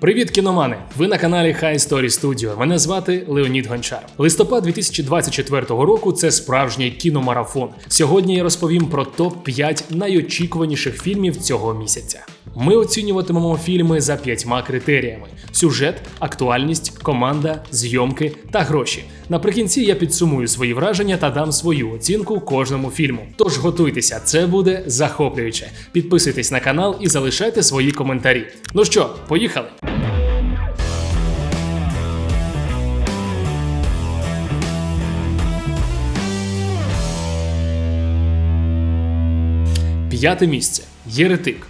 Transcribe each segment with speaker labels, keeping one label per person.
Speaker 1: Привіт, кіномани! Ви на каналі High Story Studio. Мене звати Леонід Гончар. Листопад 2024 року це справжній кіномарафон. Сьогодні я розповім про топ 5 найочікуваніших фільмів цього місяця. Ми оцінюватимемо фільми за п'ятьма критеріями: сюжет, актуальність, команда, зйомки та гроші. Наприкінці я підсумую свої враження та дам свою оцінку кожному фільму. Тож готуйтеся, це буде захоплююче. Підписуйтесь на канал і залишайте свої коментарі. Ну що, поїхали! П'яте місце. Єретик.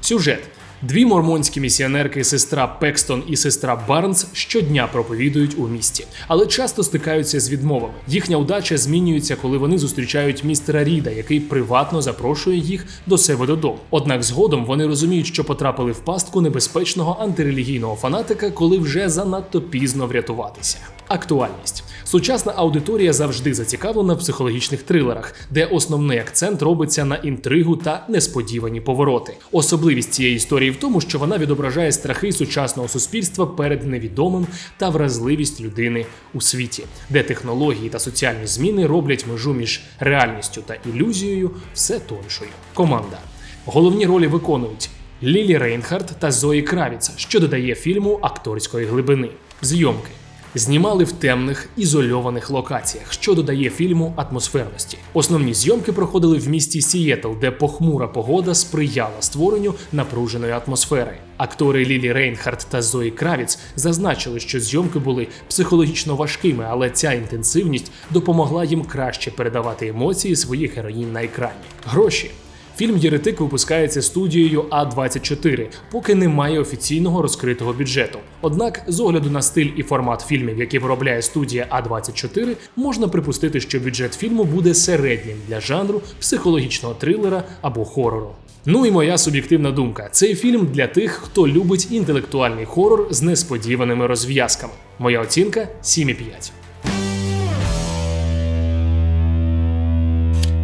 Speaker 1: Сюжет. Дві мормонські місіонерки, сестра Пекстон і сестра Барнс, щодня проповідують у місті, але часто стикаються з відмовами. Їхня удача змінюється, коли вони зустрічають містера Ріда, який приватно запрошує їх до себе додому. Однак згодом вони розуміють, що потрапили в пастку небезпечного антирелігійного фанатика, коли вже занадто пізно врятуватися. Актуальність. Сучасна аудиторія завжди зацікавлена в психологічних трилерах, де основний акцент робиться на інтригу та несподівані повороти. Особливість цієї історії в тому, що вона відображає страхи сучасного суспільства перед невідомим та вразливість людини у світі, де технології та соціальні зміни роблять межу між реальністю та ілюзією все тоншою. Команда головні ролі виконують Лілі Рейнхард та Зої Кравіца, що додає фільму акторської глибини. Зйомки знімали в темних ізольованих локаціях, що додає фільму атмосферності. Основні зйомки проходили в місті Сієтл, де похмура погода сприяла створенню напруженої атмосфери. Актори Лілі Рейнхард та Зої Кравіц зазначили, що зйомки були психологічно важкими, але ця інтенсивність допомогла їм краще передавати емоції своїх героїнь на екрані. Гроші. Фільм Єретик випускається студією А24, поки немає офіційного розкритого бюджету. Однак, з огляду на стиль і формат фільмів, які виробляє студія А24, можна припустити, що бюджет фільму буде середнім для жанру психологічного трилера або хорору. Ну і моя суб'єктивна думка: цей фільм для тих, хто любить інтелектуальний хорор з несподіваними розв'язками. Моя оцінка 7,5.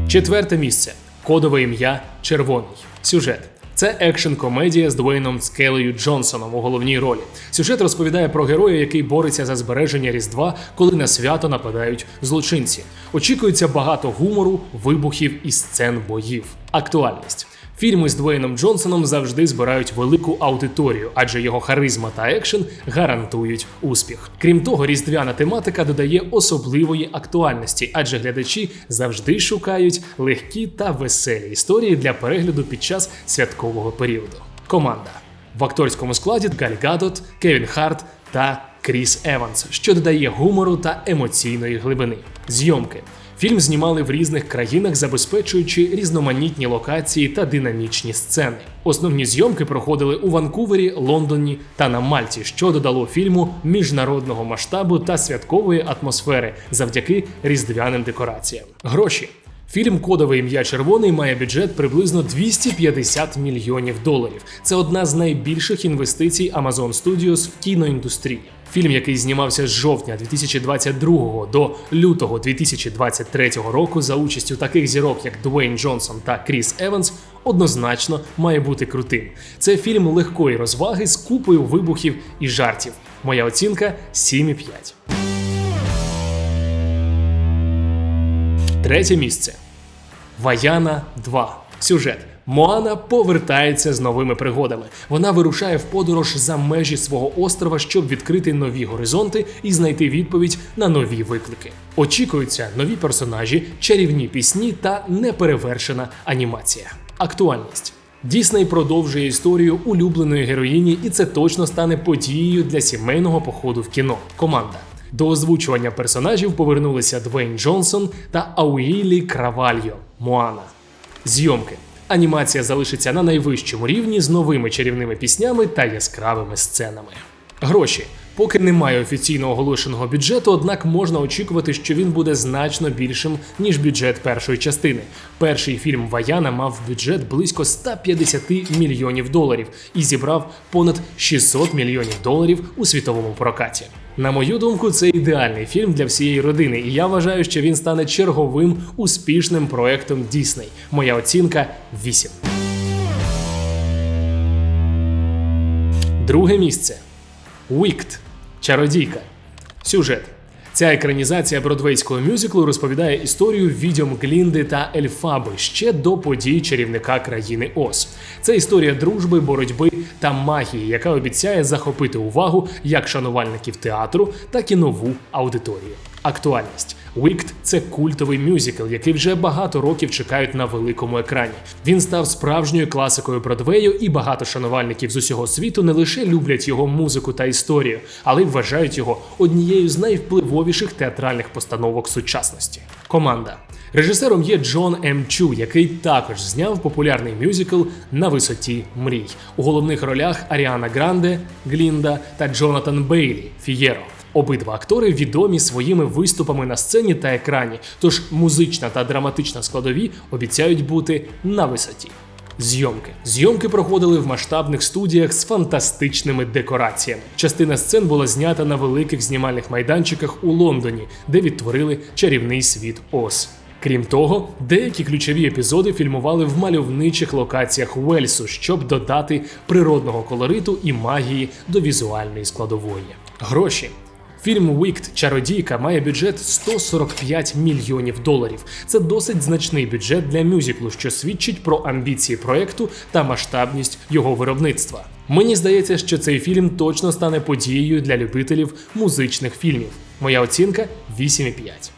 Speaker 1: Четверте місце. Кодове ім'я Червоний. Сюжет. Це екшн комедія з Дуейном Скелею Джонсоном у головній ролі. Сюжет розповідає про героя, який бореться за збереження Різдва, коли на свято нападають злочинці. Очікується багато гумору, вибухів і сцен боїв. Актуальність. Фільми з Дуейном Джонсоном завжди збирають велику аудиторію, адже його харизма та екшен гарантують успіх. Крім того, різдвяна тематика додає особливої актуальності, адже глядачі завжди шукають легкі та веселі історії для перегляду під час святкового періоду. Команда в акторському складі Галь Гадот, Кевін Харт та Кріс Еванс, що додає гумору та емоційної глибини. Зйомки. Фільм знімали в різних країнах, забезпечуючи різноманітні локації та динамічні сцени. Основні зйомки проходили у Ванкувері, Лондоні та на Мальті, що додало фільму міжнародного масштабу та святкової атмосфери завдяки різдвяним декораціям. Гроші. Фільм Кодове ім'я червоний має бюджет приблизно 250 мільйонів доларів. Це одна з найбільших інвестицій Amazon Studios в кіноіндустрії. Фільм, який знімався з жовтня 2022 до лютого 2023 року за участю таких зірок, як Дуейн Джонсон та Кріс Еванс, однозначно має бути крутим. Це фільм легкої розваги з купою вибухів і жартів. Моя оцінка 7,5. Третє місце. Ваяна 2. Сюжет. Моана повертається з новими пригодами. Вона вирушає в подорож за межі свого острова, щоб відкрити нові горизонти і знайти відповідь на нові виклики. Очікуються нові персонажі, чарівні пісні та неперевершена анімація. Актуальність. Дісней продовжує історію улюбленої героїні, і це точно стане подією для сімейного походу в кіно. Команда. До озвучування персонажів повернулися Двейн Джонсон та Ауїлі Кравальо Моана. Зйомки. Анімація залишиться на найвищому рівні з новими чарівними піснями та яскравими сценами. Гроші. Поки немає офіційно оголошеного бюджету, однак можна очікувати, що він буде значно більшим ніж бюджет першої частини. Перший фільм Ваяна мав бюджет близько 150 мільйонів доларів і зібрав понад 600 мільйонів доларів у світовому прокаті. На мою думку, це ідеальний фільм для всієї родини, і я вважаю, що він стане черговим успішним проектом Дісней. Моя оцінка 8. Друге місце. Wicked – чародійка. Сюжет. Ця екранізація бродвейського мюзиклу розповідає історію відьом Глінди та Ельфаби ще до подій чарівника країни Оз. Це історія дружби, боротьби та магії, яка обіцяє захопити увагу як шанувальників театру, так і нову аудиторію. Актуальність. Wicked – це культовий мюзикл, який вже багато років чекають на великому екрані. Він став справжньою класикою Бродвею, і багато шанувальників з усього світу не лише люблять його музику та історію, але й вважають його однією з найвпливовіших театральних постановок сучасності. Команда. Режисером є Джон М. Чу, який також зняв популярний мюзикл на висоті мрій. У головних ролях Аріана Гранде, Глінда та Джонатан Бейлі Фієро. Обидва актори відомі своїми виступами на сцені та екрані, тож музична та драматична складові обіцяють бути на висоті. Зйомки. Зйомки проходили в масштабних студіях з фантастичними декораціями. Частина сцен була знята на великих знімальних майданчиках у Лондоні, де відтворили чарівний світ Оз. Крім того, деякі ключові епізоди фільмували в мальовничих локаціях Уельсу, щоб додати природного колориту і магії до візуальної складової. Гроші. Фільм Wicked Чародійка має бюджет 145 мільйонів доларів. Це досить значний бюджет для мюзиклу, що свідчить про амбіції проекту та масштабність його виробництва. Мені здається, що цей фільм точно стане подією для любителів музичних фільмів. Моя оцінка 8,5.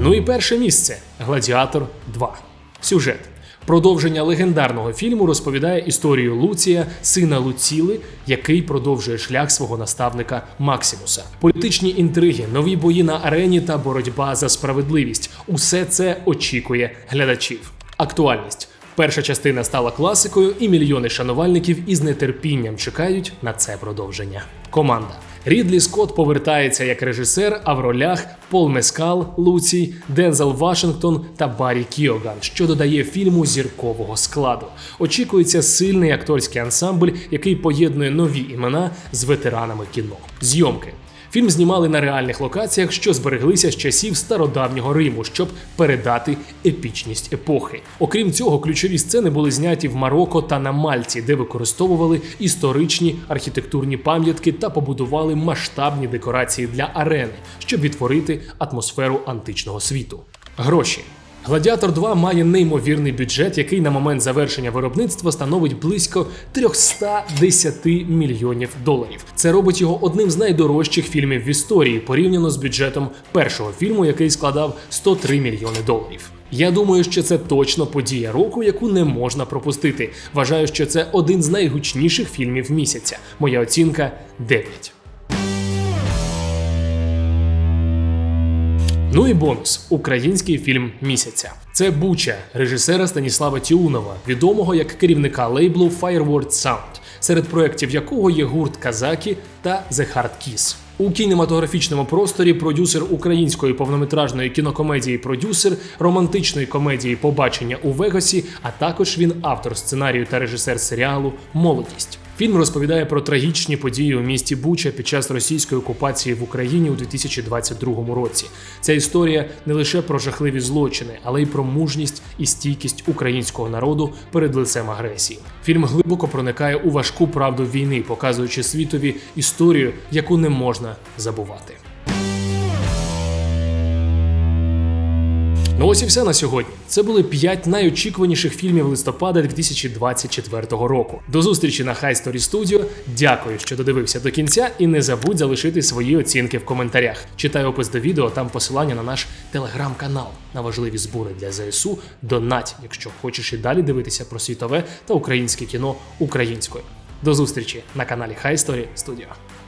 Speaker 1: Ну і перше місце Гладіатор 2. Сюжет. Продовження легендарного фільму розповідає історію Луція, сина Луціли, який продовжує шлях свого наставника Максимуса. Політичні інтриги, нові бої на арені та боротьба за справедливість усе це очікує глядачів. Актуальність. Перша частина стала класикою, і мільйони шанувальників із нетерпінням чекають на це продовження. Команда Рідлі Скотт повертається як режисер, а в ролях Пол Мескал, Луцій, Дензел Вашингтон та Баррі Кіоган, що додає фільму зіркового складу. Очікується сильний акторський ансамбль, який поєднує нові імена з ветеранами кіно. Зйомки. Фільм знімали на реальних локаціях, що збереглися з часів стародавнього Риму, щоб передати епічність епохи. Окрім цього, ключові сцени були зняті в Марокко та на Мальті, де використовували історичні архітектурні пам'ятки та побудували масштабні декорації для арени, щоб відтворити атмосферу античного світу. Гроші. Гладіатор 2 має неймовірний бюджет, який на момент завершення виробництва становить близько 310 мільйонів доларів. Це робить його одним з найдорожчих фільмів в історії порівняно з бюджетом першого фільму, який складав 103 мільйони доларів. Я думаю, що це точно подія року, яку не можна пропустити. Вважаю, що це один з найгучніших фільмів місяця. Моя оцінка 9. Ну і бонус український фільм місяця. Це Буча режисера Станіслава Тіунова, відомого як керівника лейблу Fireword Sound, серед проєктів якого є гурт Казакі та The Hard Kiss. У кінематографічному просторі продюсер української повнометражної кінокомедії Продюсер, романтичної комедії Побачення у Вегасі, а також він автор сценарію та режисер серіалу Молодість. Фільм розповідає про трагічні події у місті Буча під час російської окупації в Україні у 2022 році. Ця історія не лише про жахливі злочини, але й про мужність і стійкість українського народу перед лицем агресії. Фільм глибоко проникає у важку правду війни, показуючи світові історію, яку не можна забувати. Ну ось і все на сьогодні. Це були 5 найочікуваніших фільмів листопада 2024 року. До зустрічі на High Story Studio. Дякую, що додивився до кінця, і не забудь залишити свої оцінки в коментарях. Читай опис до відео, там посилання на наш телеграм-канал на важливі збори для ЗСУ. Донать, якщо хочеш і далі дивитися про світове та українське кіно українською. До зустрічі на каналі High Story Studio.